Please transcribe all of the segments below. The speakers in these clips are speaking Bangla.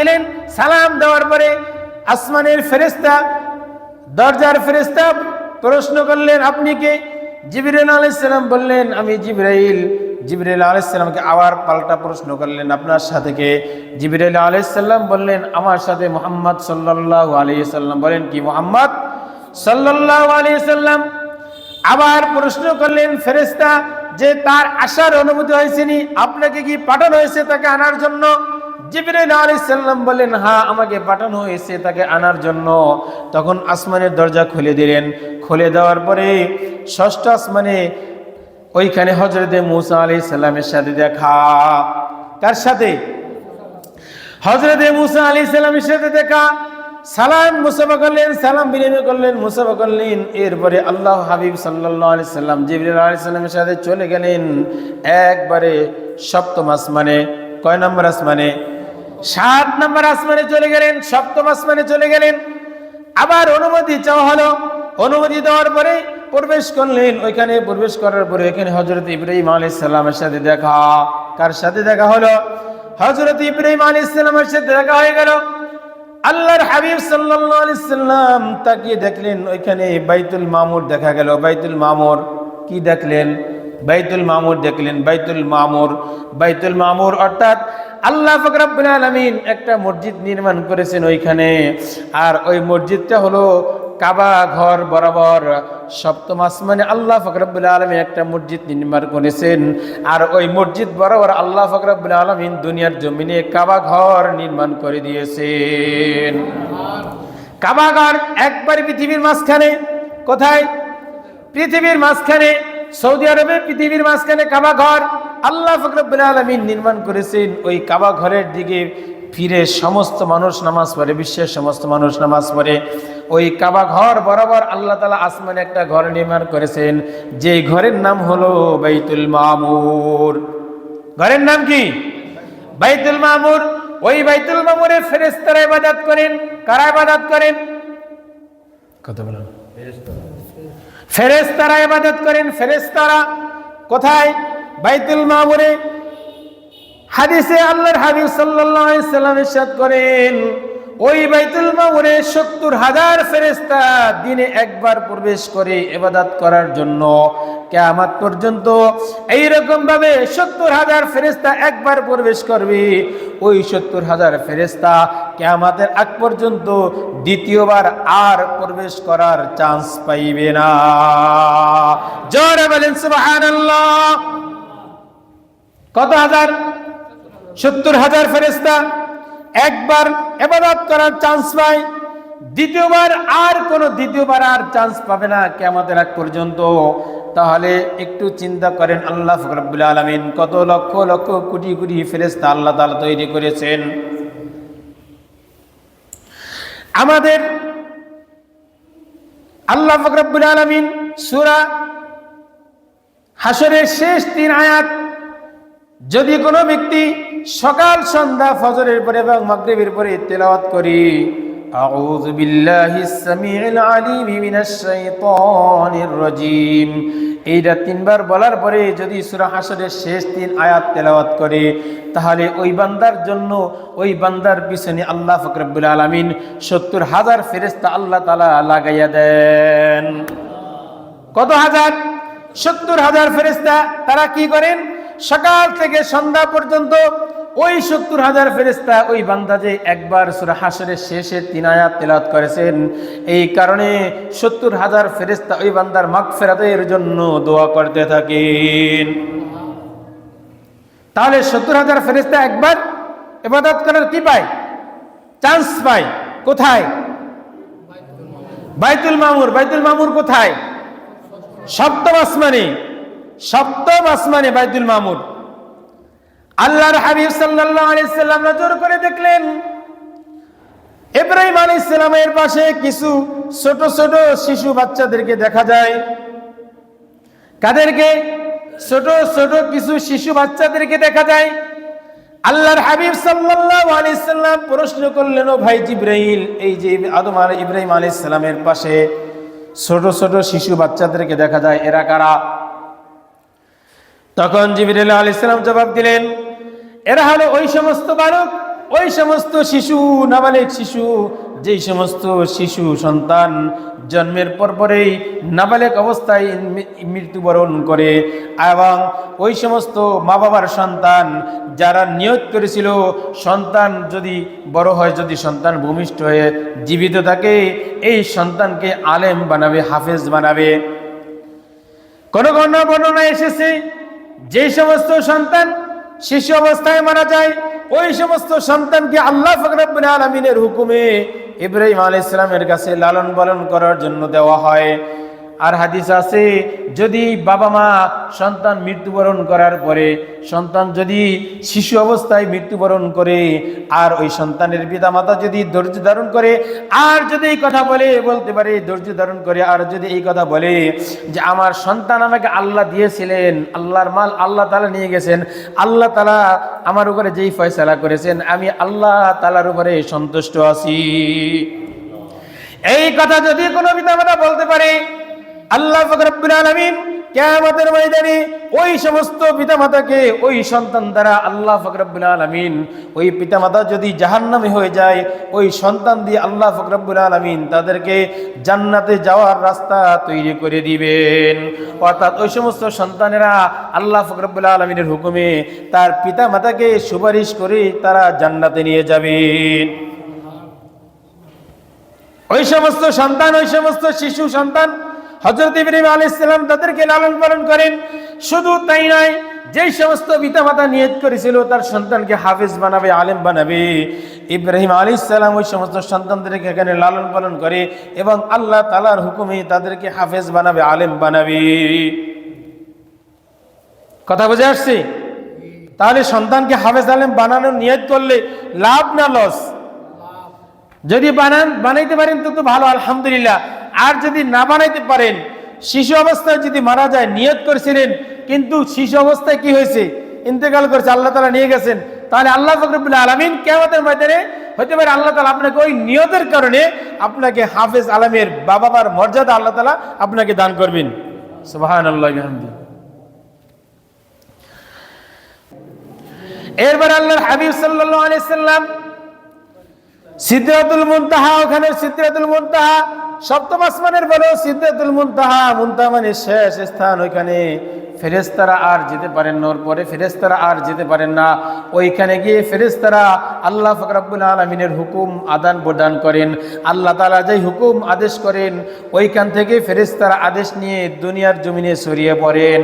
দিলেন সালাম দেওয়ার পরে আসমানের ফেরেস্তা দরজার ফেরেস্তা প্রশ্ন করলেন, আপনি কে? জিবরাইল আলাইসাল্লাম বললেন, আমি জিবরাইল। আলাইসাল্লামকে আবার পাল্টা প্রশ্ন করলেন, আপনার সাথে কে? জিবরাইল আলাইসাল্লাম বললেন, আমার সাথে মোহাম্মদ সাল্লাল্লাহু আলাইহি সাল্লাম। বলেন, কি মোহাম্মদ সাল্লাল্লাহু আলাইহি সাল্লাম? আবার প্রশ্ন করলেন ফেরেস্তা যে তার আসার অনুমতি হয়েছেনি আপনাকে কি পাঠানো হয়েছে তাকে আনার জন্য? জিবরাইল আলাইহিস সালাম বললেন হ্যাঁ আমাকে পাঠানো হয়েছে তাকে আনার জন্য। তখন আসমানের দরজা খুলে দিলেন। খুলে দেওয়ার পরে ষষ্ঠ আসমানে ওইখানে হজরতে মুসা আলাইহিস সালামের সাথে দেখা। কার সাথে? হজরতে মুসা আলী সালামের সাথে দেখা। সালাম, মুসাফা করলেন, সালাম বিনিময় করলেন, মুসাফা করলেন। এরপরে আল্লাহ হাবিব সাল্লাহ আলি সাল্লাম জিবরিল আলি সাল্লামের সাথে চলে গেলেন। একবারে সপ্তম আসমানে, কয় নম্বর আসমানে? সাত নম্বর আসমানে চলে গেলেন, সপ্তম আসমানে চলে গেলেন। আবার অনুমতি চাওয়া হলো। অনুমতি দেওয়ার পরে প্রবেশ করলেন। ওইখানে প্রবেশ করার পরে ওইখানে হজরত ইব্রাহিম আলাইহিস সালামের সাথে দেখা। কার সাথে দেখা হলো? হজরত ইব্রাহিম আলী ইসলামের সাথে দেখা হয়ে গেল। আল্লাহর হাবিব সাল্লাম তাকিয়ে দেখলেন, ওইখানে বাইতুল মামুর দেখা গেল। বাইতুল মামুর কি দেখলেন? বাইতুল মামুর দেখলেন। বাইতুল মামুর বাইতুল মামুর অর্থাৎ আল্লাহ ফকরাবুল আলমিন একটা মসজিদ নির্মাণ করেছেন ওইখানে। আর ওই মসজিদটা হলো কাবা ঘর বরাবর সপ্তম আসমানে আল্লাহ ফকরাবুল আলমী একটা মসজিদ নির্মাণ করেছেন। আর ওই মসজিদ বরাবর আল্লাহ ফকরাবুল আলমিন দুনিয়ার জমিনে কাবা ঘর নির্মাণ করে দিয়েছেন। কাবা ঘর একবার পৃথিবীর মাঝখানে, কোথায়? পৃথিবীর মাঝখানে, সৌদি আরবে পৃথিবীর মাঝখানে কাবা ঘর। আল্লাহ ফকরবুল আলমিন নির্মাণ করেছেন ওই কাবা ঘরের দিকে ফিরে সমস্ত মানুষ নামাজ পড়ে, বিশ্বের সমস্ত মানুষ নামাজ পড়ে। ওই কাবা ঘর বরাবর আল্লাহ তালা আসমানে একটা ঘর নির্মাণ করেছেন যে ঘরের নাম হলো বাইতুল মামুর। ঘরের নাম কি? বাইতুল মামুর। ওই বাইতুল মামুরে ফেরেস্তারা ইবাদত করেন। কারা ইবাদত করেন? কত বলেন ফেরেস্তারা ইবাদত করেন। ফেরেস্তারা কোথায়? বাইতুল মামুরে হাদিসে আল্লাহর হাবিব সাল্লাম ইরশাদ করেন, ওই বাইতুল মামুরে সত্তর হাজার ফেরেস্তা দিনে একবার প্রবেশ করে এবাদাত করার জন্য কেয়ামত পর্যন্ত এইরকম ভাবে সত্তর হাজার ফেরেস্তা একবার প্রবেশ করবে। ওই সত্তর হাজার ফেরেস্তা কেয়ামতের আগ পর্যন্ত দ্বিতীয়বার আর প্রবেশ করার চান্স পাইবে না। জোরে বলেন সুবহানাল্লাহ। কত হাজার? সত্তর হাজার ফেরেস্তা একবার এবাদত করার চান্স পায়। দ্বিতীয়বার আর কোনো দ্বিতীয়বার আর চান্স পাবে না কেমাতের আগ পর্যন্ত। তাহলে একটু চিন্তা করেন, আল্লাহ ফকরাবুল আলমিন কত লক্ষ লক্ষ, কোটি কোটি ফেরেস্তা আল্লাহ তালা তৈরি করেছেন। আমাদের আল্লাহ ফকরাবুল আলমিন সুরা হাসরের শেষ তিন আয়াত যদি কোনো ব্যক্তি সকাল সন্ধ্যা ফজরের পরে এবং মাগরিবের পরে তেলাওয়াত করি أعوذ بالله السميع العليم من الشيطان الرجيم এইটা তিনবার বলার পরে যদি সূরা হাসরের শেষ তিন আয়াত তেলাওয়াত করে তাহলে ওই বান্দার জন্য ওই বান্দার পিছনে আল্লাহ ফকরবুল আলমিন সত্তর হাজার ফেরেস্তা আল্লাহ তালা লাগাইয়া দেন কত হাজার সত্তর হাজার ফেরেস্তা তারা কি করেন সকাল থেকে সন্ধ্যা পর্যন্ত ওই সত্তর হাজার ফেরিস্তা ওই বান্দা যে একবার সুরা হাসরের শেষে তিন আয়াত তেলাত করেছেন, এই কারণে সত্তর হাজার ফেরিস্তা ওই বান্দার মাগ ফেরাতের জন্য দোয়া করতে থাকেন। তাহলে সত্তর হাজার ফেরিস্তা একবার এবাদত করার কি পায়? চান্স পায়। কোথায়? বাইতুল মামুর। বাইতুল মামুর কোথায়? সপ্তম আসমানে। সপ্তম আসমানে বাইতুল মামুর আল্লাহর হাবিব সাল্লাম নজর করে দেখলেন, ইব্রাহিম আলাইহিস সালামের পাশে কিছু ছোট ছোট শিশু বাচ্চাদেরকে দেখা যায়। কাদেরকে? ছোট ছোট কিছু শিশু বাচ্চাদেরকে দেখা যায়। আল্লাহর হাবিব সাল্লাম প্রশ্ন করলেন, ও ভাই জিব্রাইল, এই যে আদম আর ইব্রাহিম আলাইহিস সালামের পাশে ছোট ছোট শিশু বাচ্চাদেরকে দেখা যায়, এরা কারা? তখন জিবরিল আলাইহিস সালাম জবাব দিলেন, এরা হলো ওই সমস্ত বালক, ওই সমস্ত শিশু, নাবালিক শিশু, যেই সমস্ত শিশু সন্তান জন্মের পর পরেই নাবালেক অবস্থায় মৃত্যুবরণ করে এবং ওই সমস্ত মা বাবার সন্তান যারা নিয়োগ করেছিল, সন্তান যদি বড় হয়, যদি সন্তান ভূমিষ্ঠ হয়ে জীবিত থাকে, এই সন্তানকে আলেম বানাবে, হাফেজ বানাবে। কোনো কোন বর্ণনা এসেছে যে সমস্ত সন্তান শিশু অবস্থায় মারা যায়, ওই সমস্ত সন্তানকে আল্লাহ ফকরাবুল আলমিনের হুকুমে ইব্রাহিম আলী ইসলামের কাছে লালন পালন করার জন্য দেওয়া হয়। আর হাদিস আছে, যদি বাবা মা সন্তান মৃত্যুবরণ করার পরে, সন্তান যদি শিশু অবস্থায় মৃত্যুবরণ করে, আর ওই সন্তানের পিতামাতা যদি ধৈর্য ধারণ করে, আর যদি এই কথা বলে, বলতে পারে, ধৈর্য ধারণ করে, আর যদি এই কথা বলে যে আমার সন্তান আমাকে আল্লাহ দিয়েছিলেন, আল্লাহর মাল আল্লাহ তালা নিয়ে গেছেন, আল্লাহ তালা আমার উপরে যেই ফয়সালা করেছেন, আমি আল্লাহ তালার উপরে সন্তুষ্ট আছি। এই কথা যদি কোনো পিতা মাতা বলতে পারে আল্লাহ ফকরবুল আলমিন কেয়ামতের ময়দানে ওই সমস্ত পিতামাতাকে, ওই সন্তান দ্বারা আল্লাহ ফকরবুল আলমিন ওই পিতামাতা যদি জাহান্নামে হয়ে যায়, ওই সন্তান দিয়ে আল্লাহ ফকরবুল আলমিন তাদেরকে জান্নাতে যাওয়ার রাস্তা তৈরি করে দিবেন। অর্থাৎ ওই সমস্ত সন্তানেরা আল্লাহ ফকরবুল আলমিনের হুকুমে তার পিতামাতাকে সুপারিশ করে তারা জান্নাতে নিয়ে যাবেন। ওই সমস্ত সন্তান, ওই সমস্ত শিশু সন্তান হজরত ইব্রাহিম আলী ইসলাম তাদেরকে লালন পালন করেন। শুধু তাই নয়, যেই সমস্ত পিতামাতা নিয়ত করেছিল, তার সন্তানকে হাফিজ বানাবে, আলেম বানাবে। ইব্রাহিম আলী ইসলাম ওই সমস্ত সন্তানদেরকে এখানে লালন পালন করে এবং আল্লাহ তালার হুকুমে তাদেরকে হাফেজ বানাবে, আলেম বানাবে। কথা বুঝে আসছি? তাহলে সন্তানকে হাফেজ, আলেম বানানোর নিয়ত করলে লাভ না লস? যদি বানান, বানাইতে পারেন তো তো ভালো, আলহামদুলিল্লাহ। আর যদি না বানাইতে পারেন, শিশু অবস্থায় যদি মারা যায়, নিয়ত করেছিলেন, কিন্তু শিশু অবস্থায় কি হয়েছে? ইন্তেকাল করেছে, আল্লাহ তালা নিয়ে গেছেন। তাহলে আল্লাহ ফকরবুল্লাহ আলমিন কেমতের ময়দানে হতে পারে আল্লাহ তালা আপনাকে ওই নিয়তের কারণে আপনাকে হাফেজ আলমের বাবা মার মর্যাদা আল্লাহ তালা আপনাকে দান করবেন। আল্লাহ এরপর আল্লাহর হাবিব সাল্লাম সিদ্ধাতুল মুনতাহা, ওখানে সিদ্ধাতুল মুনতাহা, সপ্তম আসমানের বলো, সিদ্ধাতুল মুনতাহা মুনতাহা মানে শেষ স্থান ওইখানে। ফেরেস্তারা আর যেতে পারেন না, ওর পরে ফেরেস্তারা আর যেতে পারেন না। ওইখানে গিয়ে ফেরেস্তারা আল্লাহ ফকরাবুল আলমিনের হুকুম আদান প্রদান করেন। আল্লাহ তালা যেই হুকুম আদেশ করেন, ওইখান থেকে ফেরেস্তারা আদেশ নিয়ে দুনিয়ার জমিনে ছড়িয়ে পড়েন।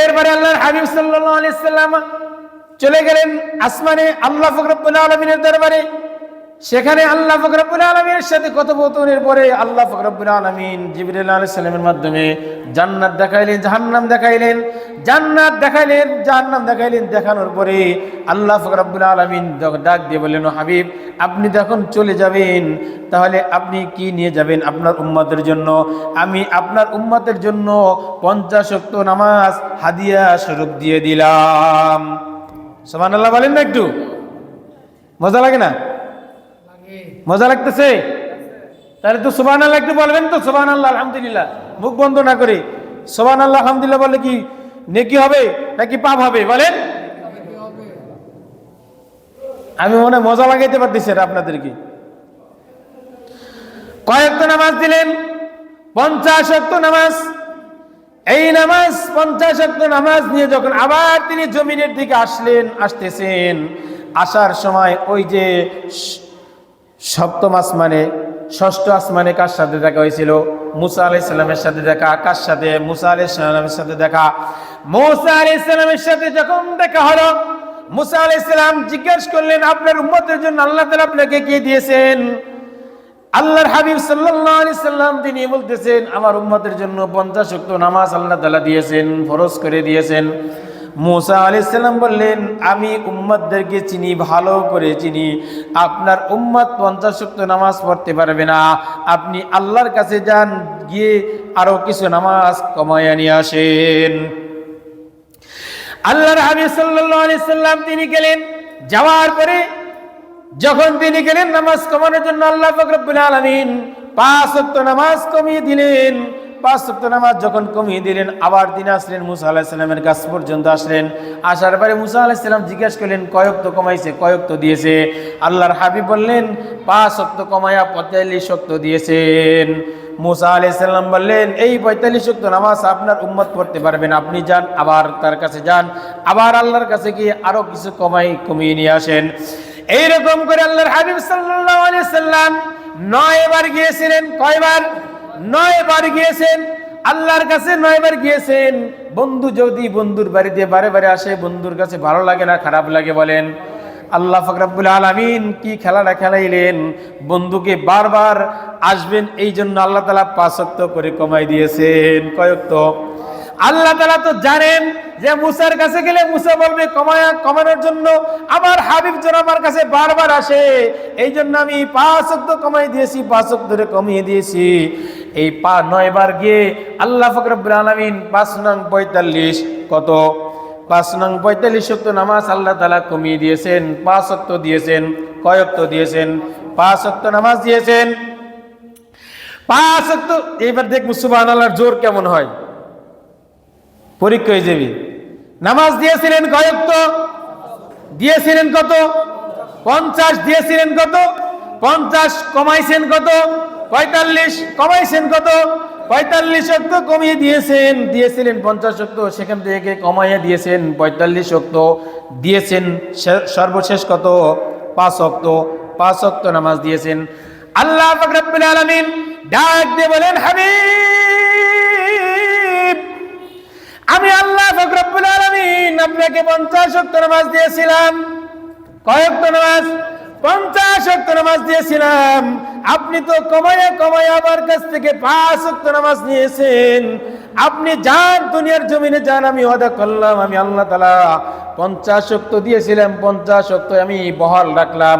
এরপরে আল্লাহর হাবিব সাল্লাল্লাহু আলাইহি সাল্লাম চলে গেলেন আসমানে আল্লাহ ফকরবুল আলমিনের দরবারে। সেখানে আল্লাহ ফকরবুল আলমিনের সাথে কথোপকথনের পরে আল্লাহ ফকরবুল আলমিন জিবরুল আলাইহিস সালামের মাধ্যমে জান্নাত দেখাইলেন, জাহান্নাম দেখাইলেন। জান্নাত দেখাইলেন, জাহান্নাম দেখাইলেন, দেখানোর পরে আল্লাহ ফকরবুল আলমিন ডাক দিয়ে বললেন, "ও হাবিব, আপনি যখন চলে যাবেন, তাহলে আপনি কি নিয়ে যাবেন আপনার উম্মতের জন্য? আমি আপনার উম্মতের জন্য পঞ্চাশক্ত নামাজ, হাদিয়া স্বরূপ দিয়ে দিলাম। সোমান আল্লাহ বলেন না একটু। মজা লাগে না? মজা লাগতেছে? তাহলে তো সোবান আল্লাহ একটু বলবেন তো সোবান আল্লাহ আলহামদুলিল্লাহ। মুখ বন্ধ না করে। সোবান আল্লাহ আলহামদুলিল্লাহ বলে কি নেকি হবে নাকি পাপ হবে? বলেন। আমি মনে মজা লাগাইতে পারতেছি আপনাদেরকে। কয়েকটা নামাজ দিলেন, পঞ্চাশ নামাজ। এই নামাজ, পঞ্চাশ অক্ত নামাজ নিয়ে যখন আবার তিনি জমিনের দিকে আসলেন, আসতেছেন, আসার সময় ওই যে সপ্তম আসমানে, ষষ্ঠ আসমানে কার সাথে দেখা হয়েছিল? মুসা আলাই সাল্লামের সাথে দেখা, কার সাথে? মুসা আলাই সাল্লামের সাথে দেখা। মুসা আলাই সাল্লামের সাথে যখন দেখা হলো, মুসা আলাই সাল্লাম জিজ্ঞেস করলেন, আপনার উম্মতের জন্য আল্লাহ তালা আপনাকে কি দিয়েছেন? আল্লাহর হাবিব সাল্লাম তিনি বলতেছেন, আমার উম্মতের জন্য পঞ্চাশ শক্ত নামাজ আল্লাহ তাআলা দিয়েছেন, ফরজ করে দিয়েছেন। মুসা আলাইহিস সালাম বললেন, আমি উম্মতদেরকে চিনি, ভালো করে চিনি। আপনার উম্মত পঞ্চাশ শক্ত নামাজ পড়তে পারবে না। আপনি আল্লাহর কাছে যান, গিয়ে আরও কিছু নামাজ কমায়া নিয়ে আসেন। আল্লাহর হাবিব সাল্লাল্লাহু আলাইহি সাল্লাম তিনি গেলেন, যাওয়ার পরে যখন তিনি গেলেন নামাজ কমানোর জন্য আল্লাহ ফকরবুল আলমিন পাঁচ ওয়াক্ত নামাজ কমিয়ে দিলেন। পাঁচ সপ্ত নামাজ যখন কমিয়ে দিলেন, আবার তিনি আসলেন, মুসা আলাহিসাল্লামের কাছ পর্যন্ত আসলেন। আসার পরে মুসা আলাহিসাল্লাম জিজ্ঞেস করলেন কয়ক তো কমাইছে? কয়ক তো দিয়েছে? আল্লাহর হাবিব বললেন, পাঁচ শক্ত কমায়া পঁয়তাল্লিশ শক্ত দিয়েছেন। মুসা আলাইসাল্লাম বললেন, এই পঁয়তাল্লিশ শক্ত নামাজ আপনার উম্মত পড়তে পারবেন। আপনি যান, আবার তার কাছে যান, আবার আল্লাহর কাছে গিয়ে আরও কিছু কমাই, কমিয়ে নিয়ে আসেন। এইরকম করে আল্লাহর হাবিব সাল্লাম নয় বার গিয়েছিলেন কয়বার নয় বার গিয়েছেন। আল্লাহর কাছে নয়বার গিয়েছেন। বন্ধু যদি বন্ধুর বাড়িতে বারে বারে আসে, বন্ধুর কাছে ভালো লাগে না, খারাপ লাগে বলেন। আল্লাহ ফকরাবুল আলমিন কি খেলাটা খেলাইলেন? বন্ধুকে বারবার আসবেন এই জন্য আল্লাহ তালা পাঁচক্ত করে কমাই দিয়েছেন। কয়েক আল্লাহ তালা তো জানেন যে মুসার কাছে গেলে মুসা বলবে, কমায়া, কমানোর জন্য আমার হাবিব জন আমার কাছে বারবার আসে। এই জন্য আমি পাঁচ অক্ত কমাই দিয়েছি পাঁচ ধরে কমিয়ে দিয়েছি। এই পা নয় বার গিয়ে আল্লাহ ফকরবুল আলমিন পাঁচ নং পঁয়তাল্লিশ কত? পাঁচ নং পঁয়তাল্লিশ শক্ত নামাজ আল্লাহ তালা কমিয়ে দিয়েছেন পাঁচ অক্ত দিয়েছেন কয়ক্ত দিয়েছেন পাঁচ অক্ত নামাজ দিয়েছেন। পাঁচ অক্ত এবার দেখ মুসুবান আল্লাহর জোর কেমন হয়? পরীক্ষা হয়ে যাবি। নামাজ দিয়েছিলেন কয়েক দিয়েছিলেন কত? পঞ্চাশ দিয়েছিলেন কত? পঞ্চাশ কমাইছেন কত? পঁয়তাল্লিশ কমাইছেন কত? পঁয়তাল্লিশ শক্ত কমিয়ে দিয়েছেন, দিয়েছিলেন পঞ্চাশ শক্ত সেখান থেকে কমাইয়া দিয়েছেন পঁয়তাল্লিশ শক্ত দিয়েছেন সর্বশেষ কত? পাঁচ শক্ত পাঁচ শক্ত নামাজ দিয়েছেন। আল্লাহ ফকরাবুল আলমিন ডাক দিয়ে বলেন, হাবিব! আমি আল্লাহ ফকরবুল আলমিন আপনাকে পঞ্চাশ শক্ত নামাজ দিয়েছিলাম। কয়েক নামাজ? পঞ্চাশ শক্ত নামাজ দিয়েছিলাম। আপনি তো কমায়া কমায়া আমার কাছ থেকে পাঁচ শক্ত নামাজ নিয়েছেন। আপনি যান দুনিয়ার জমিনে যান আমি ওয়াদা করলাম, আমি আল্লাহ তালা পঞ্চাশ শক্ত দিয়েছিলাম, পঞ্চাশ শক্ত আমি বহাল রাখলাম।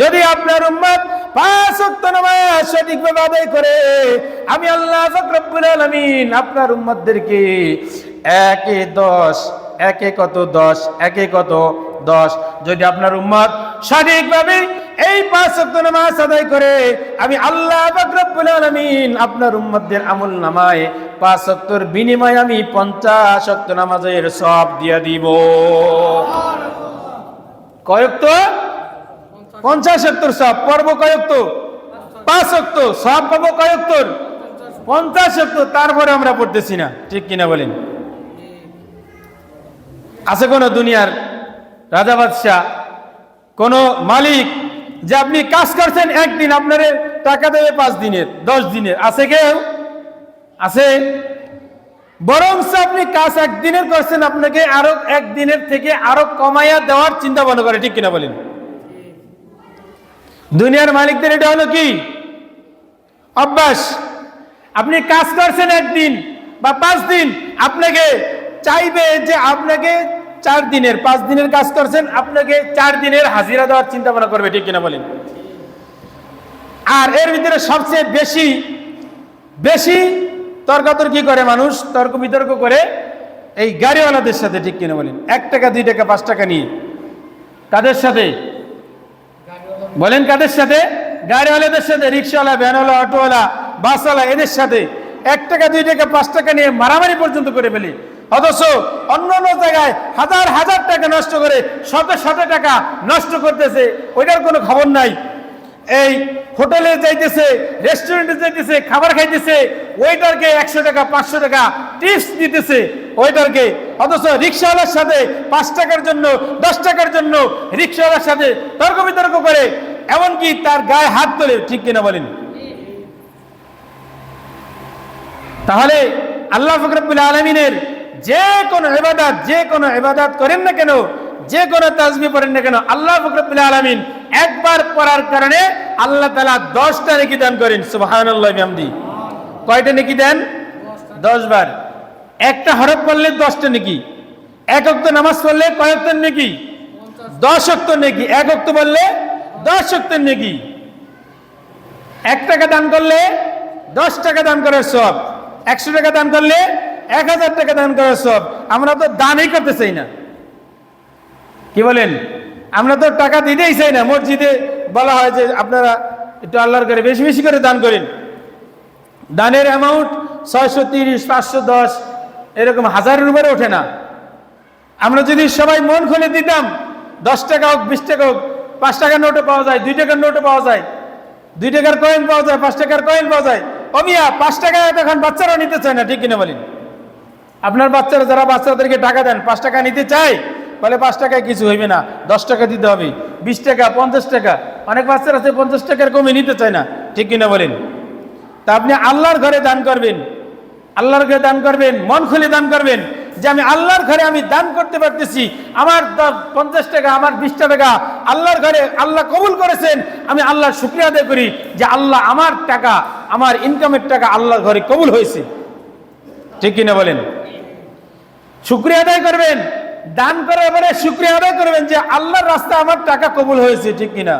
যদি আপনার উম্মত পাঁচ শক্ত নামাজ সঠিকভাবে আদায় করে, আমি আল্লাহ ফকরবুল আলমিন আপনার উম্মতদেরকে একে দশ, একে কত দশ, একে কত দশ। যদি আপনার উম্মত সঠিকভাবে এই পাঁচ নামাজ আদায় করে, আমি আল্লাহ আপনার উম্মতদের আমল নামায় পাঁচ শক্তর বিনিময়ে আমি পঞ্চাশ শক্ত নামাজের সব দিয়ে দিব। কয়েক তো পঞ্চাশ সত্তর সব পর্ব কয়েক তো পাঁচ সত্য সব পাবো কয়েকতর পঞ্চাশ সত্তর তারপরে আমরা পড়তেছি না। ঠিক কিনা বলেন? আছে কোন দুনিয়ার রাজা বাদশাহ? কোন মালিক যে আপনি কাজ করছেন একদিন, আপনার টাকা দেবে পাঁচ দিনের, দশ দিনের। আছে কেউ? আছে? বরং আপনি কাজ একদিনের করছেন, আপনাকে আরও একদিনের থেকে আরও কমাইয়া দেওয়ার চিন্তা ভাবনা করে, ঠিক কিনা বলেন? দুনিয়ার মালিকদের এটা হলো কি? অভ্যাস। আপনি কাজ করছেন একদিন বা পাঁচ দিন, আপনাকে চাইবে যে আপনাকে চার দিনের, পাঁচ দিনের কাজ করছেন, আপনাকে চার দিনের হাজিরা দেওয়ার চিন্তা ভাবনা করবে, ঠিক কিনা বলেন? আর এর ভিতরে সবচেয়ে বেশি বেশি তর্কাতর্কি করে মানুষ, তর্ক বিতর্ক করে এই গাড়িওয়ালাদের সাথে, ঠিক কিনা বলেন? এক টাকা, দুই টাকা, পাঁচ টাকা নিয়ে। কাদের সাথে? বলেন কাদের সাথে? গাড়িওয়ালাদের সাথে, রিক্সাওয়ালা, ভ্যানওয়ালা, অটোওয়ালা, বাসওয়ালা, এদের সাথে। এক টাকা, দুই টাকা, পাঁচ টাকা নিয়ে মারামারি পর্যন্ত করে ফেলি। অথচ অন্য অন্য জায়গায় হাজার হাজার টাকা নষ্ট করে শত শত টাকা নষ্ট করতেছে, ওইটার কোনো খবর নাই। এই হোটেলে যাইতেছে, রেস্টুরেন্টে যাইতেছে, খাবার খাইতেছে ওয়েটারকে একশো টাকা, পাঁচশো টাকা টিপস দিতেছে ওয়েটারকে অথচ রিক্সাওয়ালার সাথে পাঁচ টাকার জন্য, দশ টাকার জন্য রিক্সাওয়ালার সাথে তর্ক বিতর্ক করে, এমনকি তার গায়ে হাত তোলে, ঠিক কিনা বলেন? তাহলে আল্লাহ ফকরবুল আলমিনের যে কোনো এবাদাত যে কোনো এবাদাত করেন না কেন, যে কোনো তাজমি পড়েন না কেন, আল্লাহ ফকরবুল আলমিন একবার পড়ার কারণে আল্লাহ তালা দশটা নেকি দান করেন সুবাহান কয়টা নেকি দেন? দশ বার একটা হরফ পড়লে দশটা নেকি, এক অক্ত নামাজ পড়লে কয়েকটার নেকি? দশ অক্ত নেকি, এক অক্ত বললে দশ অক্তের নেকি। এক টাকা দান করলে দশ টাকা দান করার সব, একশো টাকা দান করলে এক হাজার টাকা দান করার সব। আমরা তো দানই করতে চাই না। কি বলেন? আমরা তো টাকা দিতেই চাই না। মসজিদে বলা হয় যে আপনারা একটু আল্লাহর করে বেশি বেশি করে দান করেন। দানের অ্যামাউন্ট ছয়শো তিরিশ, পাঁচশো দশ, এরকম হাজারের উপরে ওঠে না। আমরা যদি সবাই মন খুলে দিতাম, দশ টাকা হোক, বিশ টাকা হোক, পাঁচ টাকার নোটও পাওয়া যায়, দুই টাকার নোটও পাওয়া যায়, দুই টাকার কয়েন পাওয়া যায়, পাঁচ টাকার কয়েন পাওয়া যায়। অমিয়া, পাঁচ টাকায় এখন বাচ্চারা নিতে চায় না, ঠিক কিনা বলেন? আপনার বাচ্চারা, যারা বাচ্চাদেরকে টাকা দেন, পাঁচ টাকা নিতে চায়, বলে পাঁচ টাকায় কিছু হইবে না, দশ টাকা দিতে হবে, বিশ টাকা, পঞ্চাশ টাকা। অনেক বাচ্চারা আছে, পঞ্চাশ টাকার কমে নিতে চায় না। ঠিক কিনা বলেন? তা আপনি আল্লাহর ঘরে দান করবেন। আল্লাহর ঘরে দান করবেন, মন খুলে দান করবেন, যে আমি আল্লাহর ঘরে আমি দান করতে পারতেছি, আমার পঞ্চাশ টাকা, আমার বিশ টাকা আল্লাহর ঘরে আল্লাহ কবুল করেছেন, আমি আল্লাহর শুক্রিয়া আদায় করি যে আল্লাহ আমার টাকা, আমার ইনকামের টাকা আল্লাহর ঘরে কবুল হয়েছে। ঠিক কিনা বলেন? শুক্রিয়া আদায় করবেন, দান করার পরে শুক্রিয়া আদায় করবেন যে আল্লাহর রাস্তা আমার টাকা কবুল হয়েছে, ঠিক কিনা?